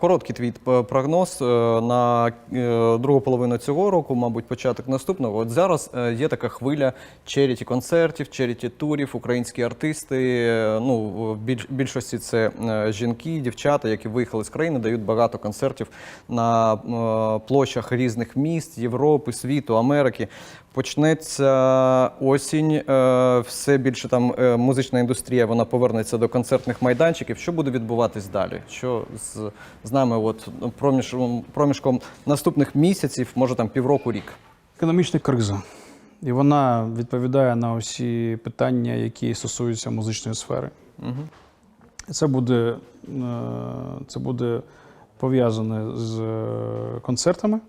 Короткий твій прогноз е, на е, другу половину цього року, мабуть, початок наступного. От зараз е, є така хвиля черіті концертів, черіті турів, українські артисти. е, Ну, в більш- більшості це е, жінки, дівчата, які виїхали з країни, дають багато концертів на е, площах різних міст Європи, світу, Америки. Почнеться осінь, е, все більше там е, музична індустрія вона повернеться до концертних майданчиків. Що буде відбуватись далі? Що з, з нами, от проміжком, проміжком наступних місяців, може там півроку, рік? Економічна криза. І вона відповідає на усі питання, які стосуються музичної сфери. Угу. Це буде, е, це буде пов'язане з е, концертами,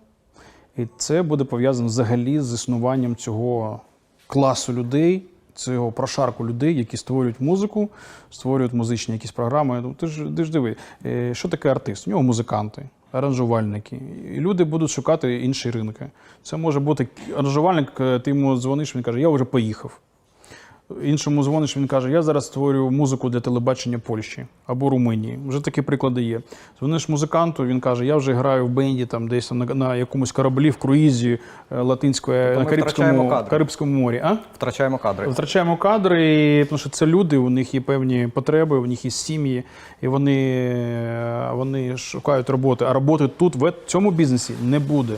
і це буде пов'язане взагалі з існуванням цього класу людей, цього прошарку людей, які створюють музику, створюють музичні якісь програми. Ну, ти ж, ти ж диви, е, що таке артист? У нього музиканти. Аранжувальники, і люди будуть шукати інші ринки. Це може бути аранжувальник, е, ти йому дзвониш, він каже, я вже поїхав. Іншому дзвониш, він каже: Я зараз створюю музику для телебачення Польщі або Румунії. Вже такі приклади є. Дзвониш музиканту, він каже: Я вже граю в бенді там десь там, на, на якомусь кораблі в круїзі е, латинської Тобто на Карибському. Карибському морі. А? Втрачаємо кадри. Втрачаємо кадри, тому що це люди, у них є певні потреби, у них є сім'ї, і вони, е, вони шукають роботи. А роботи тут, в цьому бізнесі, не буде.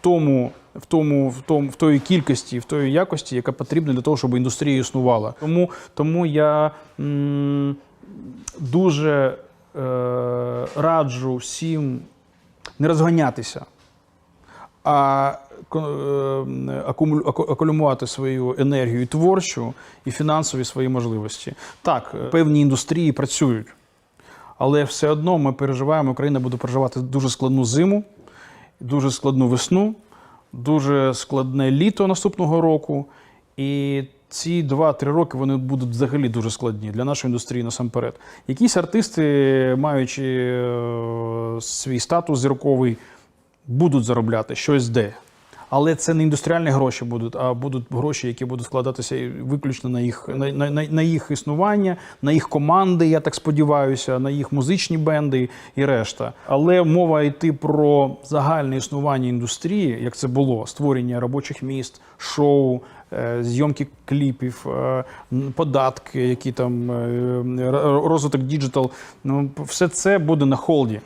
Тому, в тому, в тому, в тої кількості, в тої якості, яка потрібна для того, щоб індустрія існувала. Тому, тому я м, дуже е, раджу всім не розганятися а е, акумулю- аку- акумулювати свою енергію творчу і фінансові свої можливості. Так, е, певні індустрії працюють, але все одно ми переживаємо, Україна буде переживати дуже складну зиму, дуже складну весну, дуже складне літо наступного року. І ці 2-3 роки вони будуть взагалі дуже складні для нашої індустрії насамперед. Якісь артисти, маючи е, свій статус зірковий, будуть заробляти щось де. Але це не індустріальні гроші будуть, а будуть гроші, які будуть складатися виключно на їх, на, на, на- їх існування, на їх команди, я так сподіваюся, на їх музичні бенди і решта. Але мова йти про загальне існування індустрії, як це було: створення робочих міст, шоу, е, зйомки кліпів, е, податки, які там е, розвиток діджитал. Ну, все це буде на холді.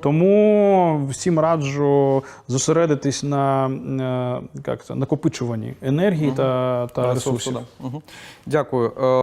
Тому всім раджу зосередитись на, е, як це, накопичуванні енергії та, та ресурсів. Дякую. Е,